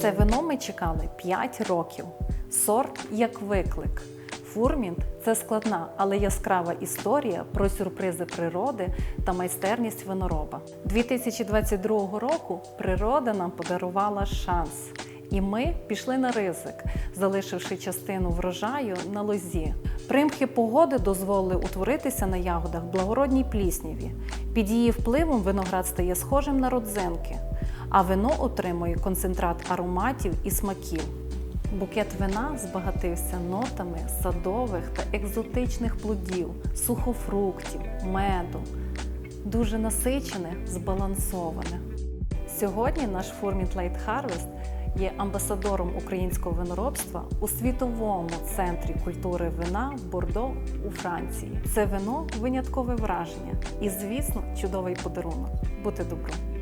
Це вино ми чекали 5 років. Сорт як виклик. Фурмінт це складна, але яскрава історія про сюрпризи природи та майстерність винороба. 2022 року природа нам подарувала шанс. І ми пішли на ризик, залишивши частину врожаю на лозі. Примхи погоди дозволили утворитися на ягодах благородній плісняві. Під її впливом виноград стає схожим на родзинки, а вино отримує концентрат ароматів і смаків. Букет вина збагатився нотами садових та екзотичних плодів, сухофруктів, меду. Дуже насичене, збалансоване. Сьогодні наш Фурмінт Лейт Harvest є амбасадором українського виноробства у світовому центрі культури вина Бордо у Франції. Це вино виняткове враження і, звісно, чудовий подарунок. Бути добром!